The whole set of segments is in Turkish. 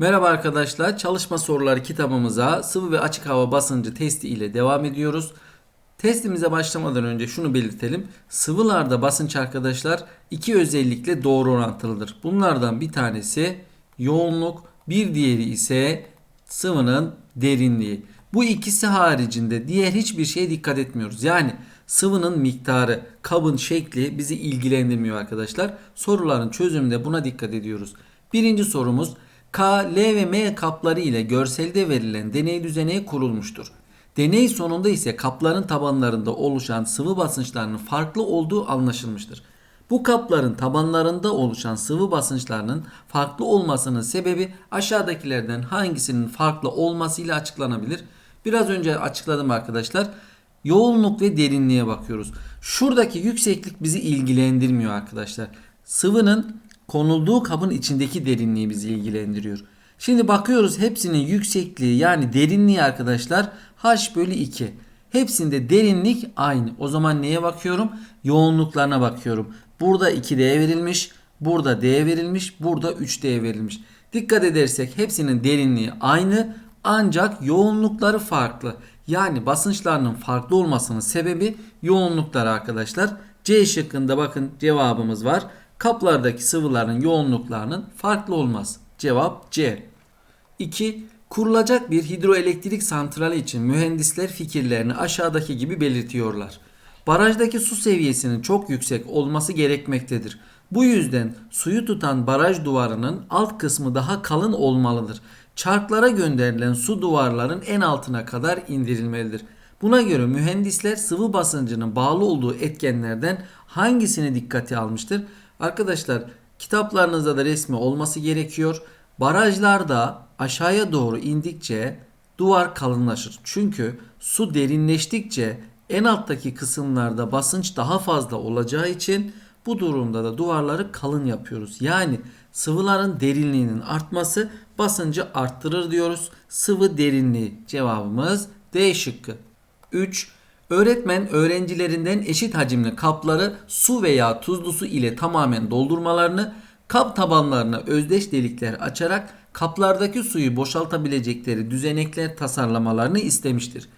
Merhaba arkadaşlar. Çalışma soruları kitabımıza sıvı ve açık hava basıncı testi ile devam ediyoruz. Testimize başlamadan önce şunu belirtelim. Sıvılarda basınç arkadaşlar iki özellikle doğru orantılıdır. Bunlardan bir tanesi yoğunluk, bir diğeri ise sıvının derinliği. Bu ikisi haricinde diğer hiçbir şeye dikkat etmiyoruz. Yani sıvının miktarı, kabın şekli bizi ilgilendirmiyor arkadaşlar. Soruların çözümünde buna dikkat ediyoruz. Birinci sorumuz K, L ve M kapları ile görselde verilen deney düzeneği kurulmuştur. Deney sonunda ise kapların tabanlarında oluşan sıvı basınçlarının farklı olduğu anlaşılmıştır. Bu kapların tabanlarında oluşan sıvı basınçlarının farklı olmasının sebebi aşağıdakilerden hangisinin farklı olmasıyla açıklanabilir? Biraz önce açıkladım arkadaşlar. Yoğunluk ve derinliğe bakıyoruz. Şuradaki yükseklik bizi ilgilendirmiyor arkadaşlar. Sıvının konulduğu kabın içindeki derinliği bizi ilgilendiriyor. Şimdi bakıyoruz hepsinin yüksekliği yani derinliği arkadaşlar h bölü 2. Hepsinde derinlik aynı. O zaman neye bakıyorum? Yoğunluklarına bakıyorum. Burada 2D verilmiş, burada D verilmiş, burada 3D verilmiş. Dikkat edersek hepsinin derinliği aynı ancak yoğunlukları farklı. Yani basınçlarının farklı olmasının sebebi yoğunlukları arkadaşlar. C şıkkında bakın cevabımız var. Kaplardaki sıvıların yoğunluklarının farklı olması. Cevap C. 2. Kurulacak bir hidroelektrik santrali için mühendisler fikirlerini aşağıdaki gibi belirtiyorlar. Barajdaki su seviyesinin çok yüksek olması gerekmektedir. Bu yüzden suyu tutan baraj duvarının alt kısmı daha kalın olmalıdır. Çarklara gönderilen su duvarların en altına kadar indirilmelidir. Buna göre mühendisler sıvı basıncının bağlı olduğu etkenlerden hangisini dikkate almıştır? Arkadaşlar kitaplarınızda da resmi olması gerekiyor. Barajlarda aşağıya doğru indikçe duvar kalınlaşır. Çünkü su derinleştikçe en alttaki kısımlarda basınç daha fazla olacağı için bu durumda da duvarları kalın yapıyoruz. Yani sıvıların derinliğinin artması basıncı arttırır diyoruz. Sıvı derinliği cevabımız D şıkkı. 3. Öğretmen öğrencilerinden eşit hacimli kapları su veya tuzlu su ile tamamen doldurmalarını, kap tabanlarına özdeş delikler açarak kaplardaki suyu boşaltabilecekleri düzenekler tasarlamalarını istemiştir.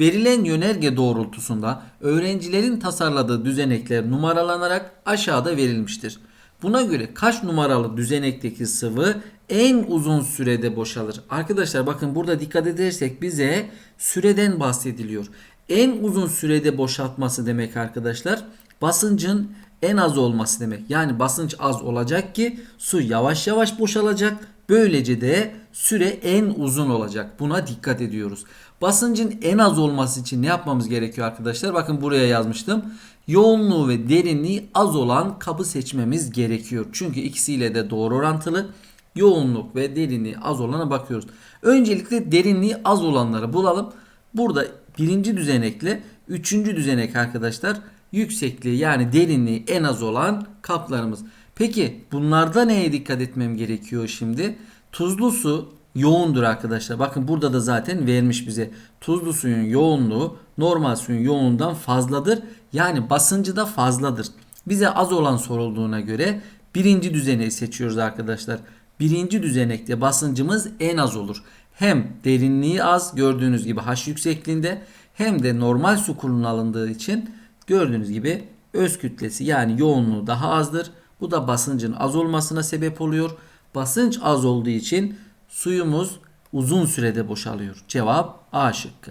Verilen yönerge doğrultusunda öğrencilerin tasarladığı düzenekler numaralanarak aşağıda verilmiştir. Buna göre kaç numaralı düzenekteki sıvı en uzun sürede boşalır? Arkadaşlar bakın burada dikkat edersek bize süreden bahsediliyor. En uzun sürede boşaltması demek arkadaşlar basıncın en az olması demek. Yani basınç az olacak ki su yavaş yavaş boşalacak. Böylece de süre en uzun olacak. Buna dikkat ediyoruz. Basıncın en az olması için ne yapmamız gerekiyor arkadaşlar? Bakın buraya yazmıştım. Yoğunluğu ve derinliği az olan kabı seçmemiz gerekiyor. Çünkü ikisiyle de doğru orantılı. Yoğunluk ve derinliği az olana bakıyoruz. Öncelikle derinliği az olanları bulalım. Burada birinci düzenekle üçüncü düzenek arkadaşlar yüksekliği yani derinliği en az olan kaplarımız. Peki bunlarda neye dikkat etmem gerekiyor şimdi? Tuzlu su yoğundur arkadaşlar. Bakın burada da zaten vermiş bize. Tuzlu suyun yoğunluğu normal suyun yoğunluğundan fazladır. Yani basıncı da fazladır. Bize az olan sorulduğuna göre birinci düzeneği seçiyoruz arkadaşlar. Birinci düzenekte basıncımız en az olur. Hem derinliği az gördüğünüz gibi H yüksekliğinde hem de normal su kullanıldığı için gördüğünüz gibi öz kütlesi yani yoğunluğu daha azdır. Bu da basıncın az olmasına sebep oluyor. Basınç az olduğu için suyumuz uzun sürede boşalıyor. Cevap A şıkkı.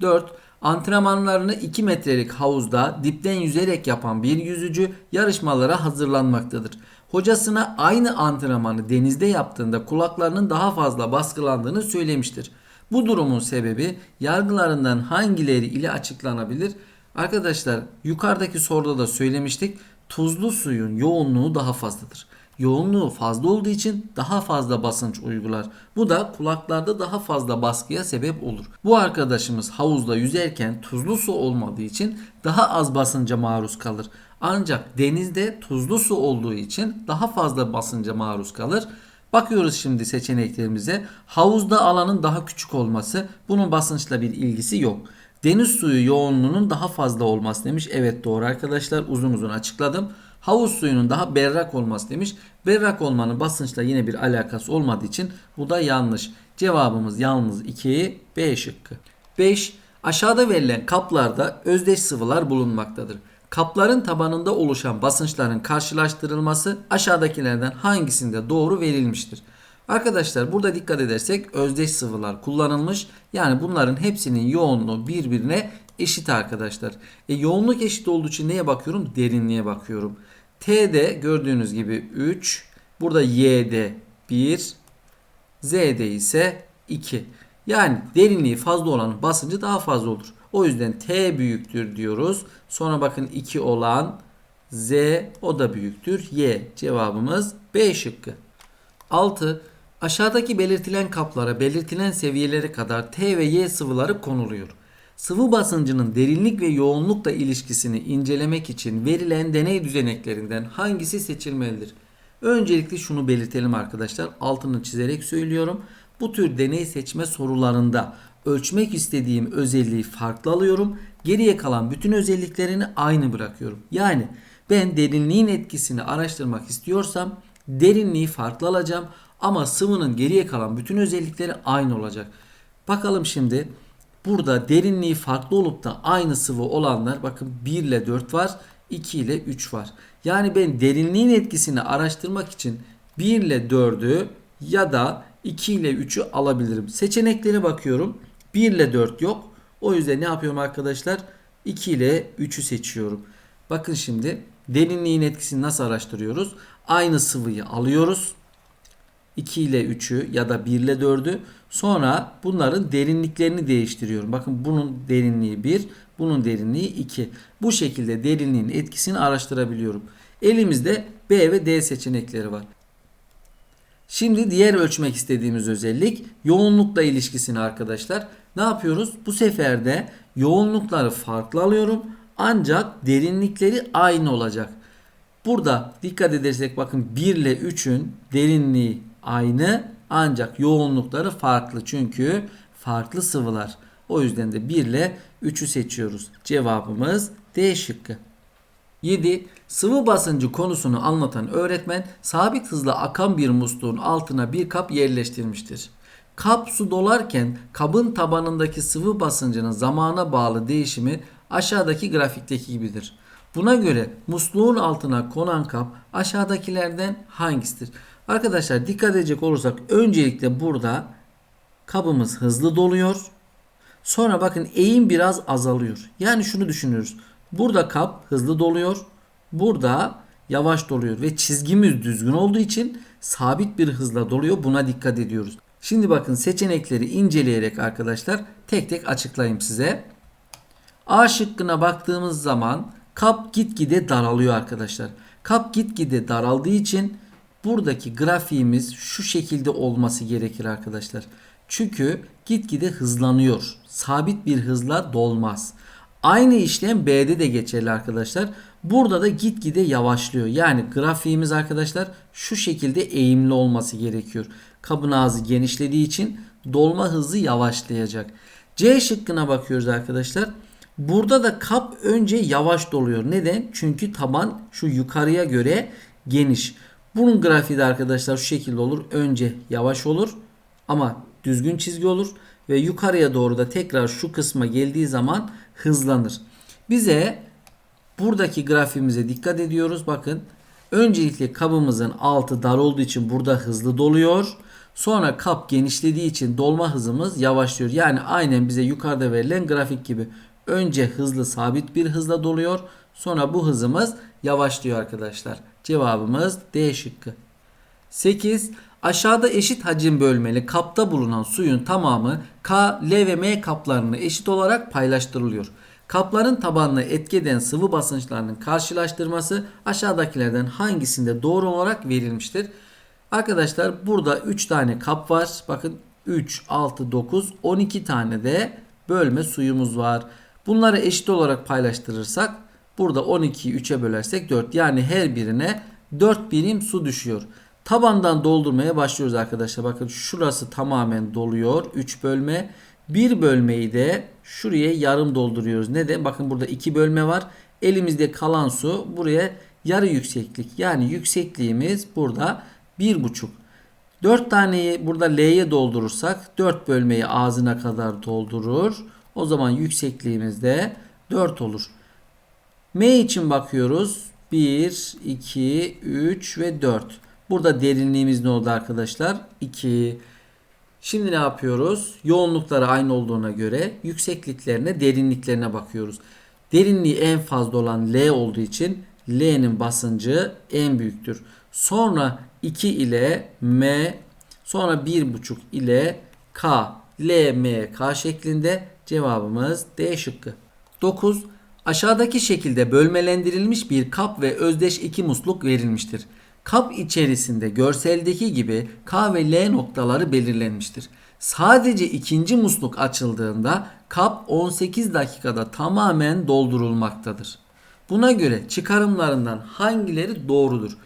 4. Antrenmanlarını 2 metrelik havuzda dipten yüzerek yapan bir yüzücü yarışmalara hazırlanmaktadır. Hocasına aynı antrenmanı denizde yaptığında kulaklarının daha fazla baskılandığını söylemiştir. Bu durumun sebebi yargılarından hangileri ile açıklanabilir? Arkadaşlar yukarıdaki soruda da söylemiştik. Tuzlu suyun yoğunluğu daha fazladır. Yoğunluğu fazla olduğu için daha fazla basınç uygular. Bu da kulaklarda daha fazla baskıya sebep olur. Bu arkadaşımız havuzda yüzerken tuzlu su olmadığı için daha az basınca maruz kalır. Ancak denizde tuzlu su olduğu için daha fazla basınca maruz kalır. Bakıyoruz şimdi seçeneklerimize. Havuzda alanın daha küçük olması bunun basınçla bir ilgisi yok. Deniz suyu yoğunluğunun daha fazla olması demiş. Evet doğru arkadaşlar uzun uzun açıkladım. Havuz suyunun daha berrak olması demiş. Berrak olmanın basınçla yine bir alakası olmadığı için bu da yanlış. Cevabımız yalnız 2 B şıkkı. 5. Aşağıda verilen kaplarda özdeş sıvılar bulunmaktadır. Kapların tabanında oluşan basınçların karşılaştırılması aşağıdakilerden hangisinde doğru verilmiştir? Arkadaşlar burada dikkat edersek özdeş sıvılar kullanılmış. Yani bunların hepsinin yoğunluğu birbirine eşit arkadaşlar. E, yoğunluk eşit olduğu için neye bakıyorum? Derinliğe bakıyorum. T'de gördüğünüz gibi 3. Burada Y'de 1. Z'de ise 2. Yani derinliği fazla olan basıncı daha fazla olur. O yüzden T büyüktür diyoruz. Sonra bakın 2 olan Z o da büyüktür. Y cevabımız B şıkkı. 6. Aşağıdaki belirtilen kaplara belirtilen seviyelere kadar T ve Y sıvıları konuluyor. Sıvı basıncının derinlik ve yoğunlukla ilişkisini incelemek için verilen deney düzeneklerinden hangisi seçilmelidir? Öncelikle şunu belirtelim arkadaşlar. Altını çizerek söylüyorum. Bu tür deney seçme sorularında ölçmek istediğim özelliği farklı alıyorum. Geriye kalan bütün özelliklerini aynı bırakıyorum. Yani ben derinliğin etkisini araştırmak istiyorsam derinliği farklı alacağım ama sıvının geriye kalan bütün özellikleri aynı olacak. Bakalım şimdi burada derinliği farklı olup da aynı sıvı olanlar bakın 1 ile 4 var 2 ile 3 var. Yani ben derinliğin etkisini araştırmak için 1 ile 4'ü ya da 2 ile 3'ü alabilirim. Seçeneklere bakıyorum. 1 ile 4 yok. O yüzden ne yapıyorum arkadaşlar? 2 ile 3'ü seçiyorum. Bakın şimdi derinliğin etkisini nasıl araştırıyoruz? Aynı sıvıyı alıyoruz. 2 ile 3'ü ya da 1 ile 4'ü sonra bunların derinliklerini değiştiriyorum. Bakın bunun derinliği 1, bunun derinliği 2. Bu şekilde derinliğin etkisini araştırabiliyorum. Elimizde B ve D seçenekleri var. Şimdi diğer ölçmek istediğimiz özellik yoğunlukla ilişkisini arkadaşlar. Ne yapıyoruz? Bu sefer de yoğunlukları farklı alıyorum. Ancak derinlikleri aynı olacak. Burada dikkat edersek bakın 1 ile 3'ün derinliği aynı ancak yoğunlukları farklı. Çünkü farklı sıvılar. O yüzden de 1 ile 3'ü seçiyoruz. Cevabımız D şıkkı. 7. Sıvı basıncı konusunu anlatan öğretmen sabit hızla akan bir musluğun altına bir kap yerleştirmiştir. Kap su dolarken kabın tabanındaki sıvı basıncının zamana bağlı değişimi aşağıdaki grafikteki gibidir. Buna göre musluğun altına konan kap aşağıdakilerden hangisidir? Arkadaşlar dikkat edecek olursak öncelikle burada kabımız hızlı doluyor. Sonra bakın eğim biraz azalıyor. Yani şunu düşünüyoruz. Burada kap hızlı doluyor. Burada yavaş doluyor ve çizgimiz düzgün olduğu için sabit bir hızla doluyor. Buna dikkat ediyoruz. Şimdi bakın seçenekleri inceleyerek arkadaşlar tek tek açıklayayım size. A şıkkına baktığımız zaman kap gitgide daralıyor arkadaşlar. Kap gitgide daraldığı için buradaki grafiğimiz şu şekilde olması gerekir arkadaşlar. Çünkü gitgide hızlanıyor. Sabit bir hızla dolmaz. Aynı işlem B'de de geçerli arkadaşlar. Burada da gitgide yavaşlıyor. Yani grafiğimiz arkadaşlar şu şekilde eğimli olması gerekiyor. Kabın ağzı genişlediği için dolma hızı yavaşlayacak. C şıkkına bakıyoruz arkadaşlar. Burada da kap önce yavaş doluyor. Neden? Çünkü taban şu yukarıya göre geniş. Bunun grafiği de arkadaşlar şu şekilde olur. Önce yavaş olur ama düzgün çizgi olur ve yukarıya doğru da tekrar şu kısma geldiği zaman hızlanır. Bize buradaki grafiğimize dikkat ediyoruz. Bakın öncelikle kabımızın altı dar olduğu için burada hızlı doluyor. Sonra kap genişlediği için dolma hızımız yavaşlıyor. Yani aynen bize yukarıda verilen grafik gibi. Önce hızlı sabit bir hızla doluyor. Sonra bu hızımız yavaşlıyor arkadaşlar. Cevabımız D şıkkı. 8. Aşağıda eşit hacim bölmeli kapta bulunan suyun tamamı K, L ve M kaplarına eşit olarak paylaştırılıyor. Kapların tabanına etki eden sıvı basınçlarının karşılaştırması aşağıdakilerden hangisinde doğru olarak verilmiştir? Arkadaşlar burada 3 tane kap var. Bakın 3, 6, 9, 12 tane de bölme suyumuz var. Bunları eşit olarak paylaştırırsak burada 12'yi 3'e bölersek 4. Yani her birine 4 birim su düşüyor. Tabandan doldurmaya başlıyoruz arkadaşlar. Bakın şurası tamamen doluyor. 3 bölme. 1 bölmeyi de şuraya yarım dolduruyoruz. Neden? Bakın burada 2 bölme var. Elimizde kalan su buraya yarı yükseklik. Yani yüksekliğimiz burada 1,5. 4 taneyi burada L'ye doldurursak 4 bölmeyi ağzına kadar doldurur. O zaman yüksekliğimiz de 4 olur. M için bakıyoruz. 1, 2, 3 ve 4. Burada derinliğimiz ne oldu arkadaşlar? 2. Şimdi ne yapıyoruz? Yoğunlukları aynı olduğuna göre yüksekliklerine, derinliklerine bakıyoruz. Derinliği en fazla olan L olduğu için L'nin basıncı en büyüktür. Sonra 2 ile M, sonra 1,5 ile K, L, M, K şeklinde cevabımız D şıkkı. 9. Aşağıdaki şekilde bölmelendirilmiş bir kap ve özdeş iki musluk verilmiştir. Kap içerisinde görseldeki gibi K ve L noktaları belirlenmiştir. Sadece ikinci musluk açıldığında kap 18 dakikada tamamen doldurulmaktadır. Buna göre çıkarımlarından hangileri doğrudur?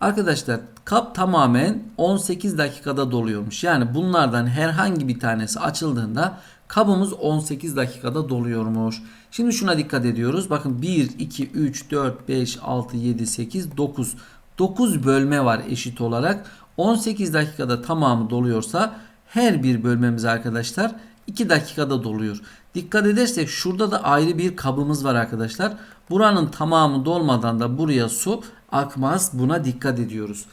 Arkadaşlar kap tamamen 18 dakikada doluyormuş. Yani bunlardan herhangi bir tanesi açıldığında kabımız 18 dakikada doluyormuş. Şimdi şuna dikkat ediyoruz. Bakın 1, 2, 3, 4, 5, 6, 7, 8, 9. 9 bölme var eşit olarak. 18 dakikada tamamı doluyorsa her bir bölmemiz arkadaşlar 2 dakikada doluyor. Dikkat edersek şurada da ayrı bir kabımız var arkadaşlar. Buranın tamamı dolmadan da buraya su akmaz. Buna dikkat ediyoruz.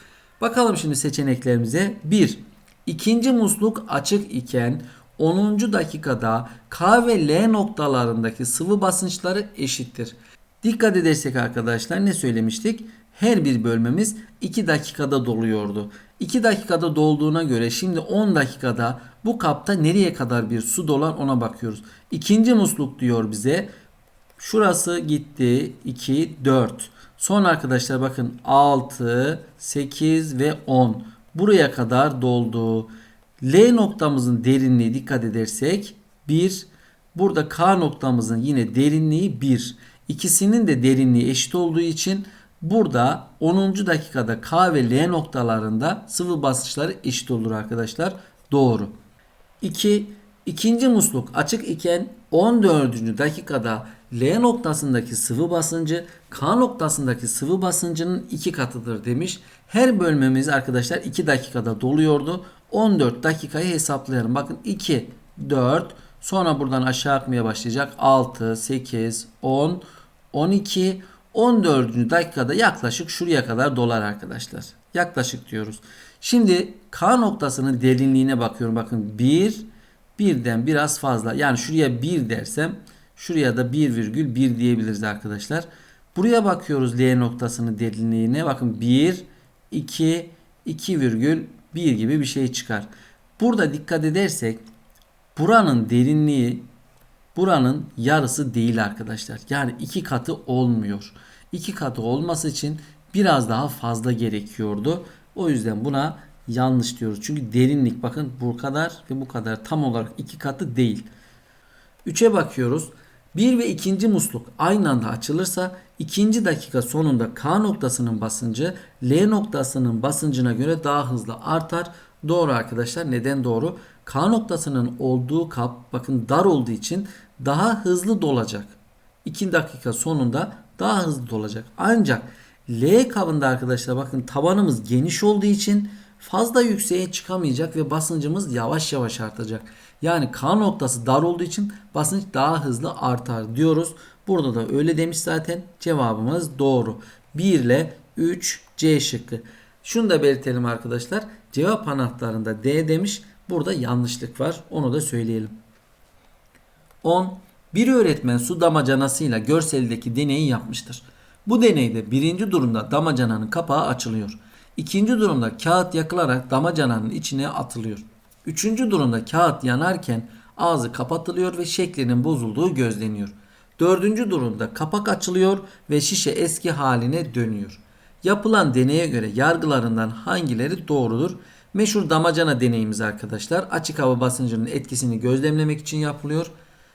Bakalım şimdi seçeneklerimize. 1. İkinci musluk açık iken 10. dakikada K ve L noktalarındaki sıvı basınçları eşittir. Dikkat edersek arkadaşlar ne söylemiştik? Her bir bölmemiz 2 dakikada doluyordu. 2 dakikada dolduğuna göre şimdi 10 dakikada bu kapta nereye kadar bir su dolan ona bakıyoruz. İkinci musluk diyor bize. Şurası gitti 2 4. Son arkadaşlar bakın 6 8 ve 10. Buraya kadar doldu. L noktamızın derinliği dikkat edersek 1. Burada K noktamızın yine derinliği 1. İkisinin de derinliği eşit olduğu için burada 10. dakikada K ve L noktalarında sıvı basınçları eşit olur arkadaşlar. Doğru. 2. İkinci musluk açık iken 14. dakikada L noktasındaki sıvı basıncı K noktasındaki sıvı basıncının iki katıdır demiş. Her bölmemiz arkadaşlar 2 dakikada doluyordu. 14 dakikayı hesaplayalım. Bakın 2, 4, sonra buradan aşağı akmaya başlayacak. 6, 8, 10, 12, 14. dakikada yaklaşık şuraya kadar dolar arkadaşlar. Yaklaşık diyoruz. Şimdi K noktasının derinliğine bakıyorum. Bakın 1, birden biraz fazla. Yani şuraya 1 dersem şuraya da 1,1 diyebiliriz arkadaşlar. Buraya bakıyoruz L noktasının derinliğine. Bakın 1, 2, 2,1 gibi bir şey çıkar. Burada dikkat edersek buranın derinliği buranın yarısı değil arkadaşlar. Yani iki katı olmuyor. İki katı olması için biraz daha fazla gerekiyordu. O yüzden buna yanlış diyoruz. Çünkü derinlik bakın bu kadar ve bu kadar tam olarak iki katı değil. 3'e bakıyoruz. 1 ve 2. musluk aynı anda açılırsa ikinci dakika sonunda K noktasının basıncı L noktasının basıncına göre daha hızlı artar. Doğru arkadaşlar. Neden doğru? K noktasının olduğu kap bakın dar olduğu için daha hızlı dolacak. 2 dakika sonunda daha hızlı dolacak. Ancak L kabında arkadaşlar bakın tabanımız geniş olduğu için fazla yükseğe çıkamayacak ve basıncımız yavaş yavaş artacak. Yani K noktası dar olduğu için basınç daha hızlı artar diyoruz. Burada da öyle demiş zaten. Cevabımız doğru. 1 ile 3 C şıkkı. Şunu da belirtelim arkadaşlar. Cevap anahtarında D demiş. Burada yanlışlık var. Onu da söyleyelim. 10. Bir öğretmen su damacanasıyla görseldeki deneyi yapmıştır. Bu deneyde birinci durumda damacananın kapağı açılıyor. İkinci durumda kağıt yakılarak damacananın içine atılıyor. Üçüncü durumda kağıt yanarken ağzı kapatılıyor ve şeklinin bozulduğu gözleniyor. Dördüncü durumda kapak açılıyor ve şişe eski haline dönüyor. Yapılan deneye göre yargılarından hangileri doğrudur? Meşhur damacana deneyimiz arkadaşlar. Açık hava basıncının etkisini gözlemlemek için yapılıyor.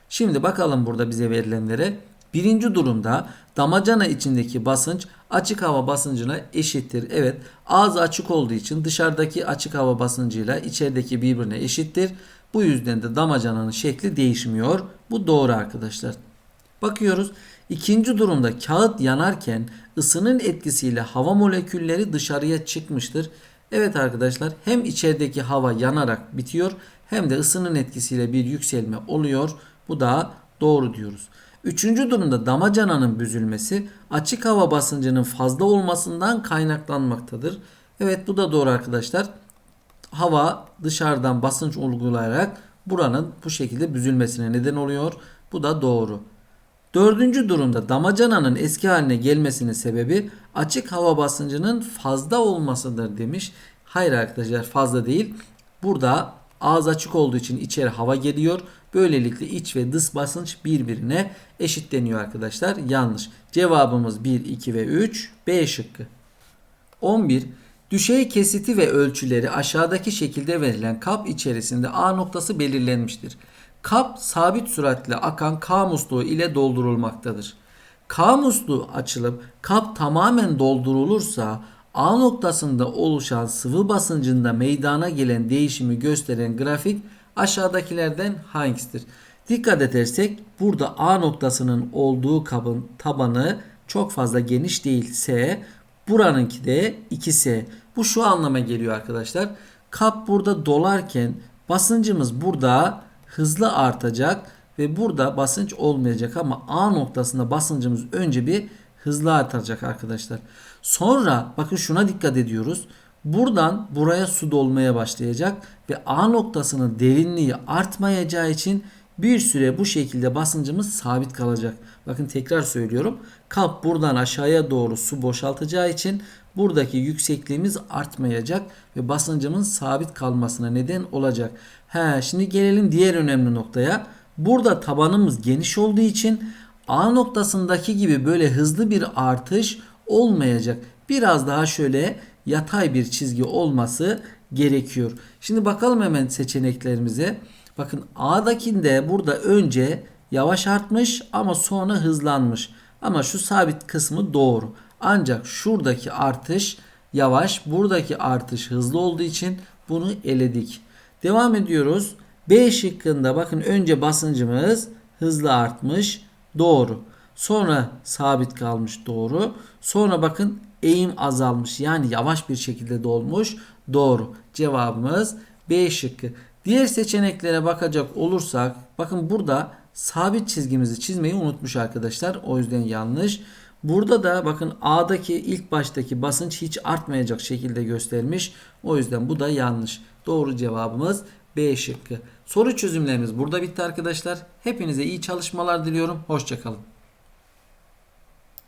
Şimdi bakalım burada bize verilenlere. Birinci durumda damacana içindeki basınç açık hava basıncına eşittir. Evet ağzı açık olduğu için dışarıdaki açık hava basıncıyla içerideki birbirine eşittir. Bu yüzden de damacananın şekli değişmiyor. Bu doğru arkadaşlar. Bakıyoruz. İkinci durumda kağıt yanarken ısının etkisiyle hava molekülleri dışarıya çıkmıştır. Evet arkadaşlar hem içerideki hava yanarak bitiyor hem de ısının etkisiyle bir yükselme oluyor. Bu da doğru diyoruz. Üçüncü durumda damacananın büzülmesi açık hava basıncının fazla olmasından kaynaklanmaktadır. Evet bu da doğru arkadaşlar. Hava dışarıdan basınç uygulayarak buranın bu şekilde büzülmesine neden oluyor. Bu da doğru. Dördüncü durumda damacananın eski haline gelmesinin sebebi açık hava basıncının fazla olmasıdır demiş. Hayır arkadaşlar fazla değil. Burada ağız açık olduğu için içeri hava geliyor. Böylelikle iç ve dış basınç birbirine eşitleniyor arkadaşlar. Yanlış. Cevabımız 1, 2 ve 3. B şıkkı. 11. Düşey kesiti ve ölçüleri aşağıdaki şekilde verilen kap içerisinde A noktası belirlenmiştir. Kap sabit süratle akan K musluğu ile doldurulmaktadır. K musluğu açılıp kap tamamen doldurulursa A noktasında oluşan sıvı basıncında meydana gelen değişimi gösteren grafik aşağıdakilerden hangisidir? Dikkat edersek burada A noktasının olduğu kabın tabanı çok fazla geniş değil S. Buranınki de 2S. Bu şu anlama geliyor arkadaşlar. Kap burada dolarken basıncımız burada hızlı artacak ve burada basınç olmayacak ama A noktasında basıncımız önce bir hızlı artacak arkadaşlar. Sonra bakın şuna dikkat ediyoruz. Buradan buraya su dolmaya başlayacak ve A noktasının derinliği artmayacağı için bir süre bu şekilde basıncımız sabit kalacak. Bakın tekrar söylüyorum. Kap buradan aşağıya doğru su boşaltacağı için buradaki yüksekliğimiz artmayacak ve basıncımın sabit kalmasına neden olacak. He, şimdi gelelim diğer önemli noktaya. Burada tabanımız geniş olduğu için A noktasındaki gibi böyle hızlı bir artış olmayacak. Biraz daha şöyle yatay bir çizgi olması gerekiyor. Şimdi bakalım hemen seçeneklerimize. Bakın A'dakinde burada önce yavaş artmış ama sonra hızlanmış. Ama şu sabit kısmı doğru. Ancak şuradaki artış yavaş, buradaki artış hızlı olduğu için bunu eledik. Devam ediyoruz. B şıkkında bakın önce basıncımız hızlı artmış. Doğru. Sonra sabit kalmış. Doğru. Sonra bakın eğim azalmış. Yani yavaş bir şekilde dolmuş. Doğru. Cevabımız B şıkkı. Diğer seçeneklere bakacak olursak bakın burada sabit çizgimizi çizmeyi unutmuş arkadaşlar. O yüzden yanlış. Burada da bakın A'daki ilk baştaki basınç hiç artmayacak şekilde göstermiş. O yüzden bu da yanlış. Doğru cevabımız B şıkkı. Soru çözümlerimiz burada bitti arkadaşlar. Hepinize iyi çalışmalar diliyorum. Hoşçakalın.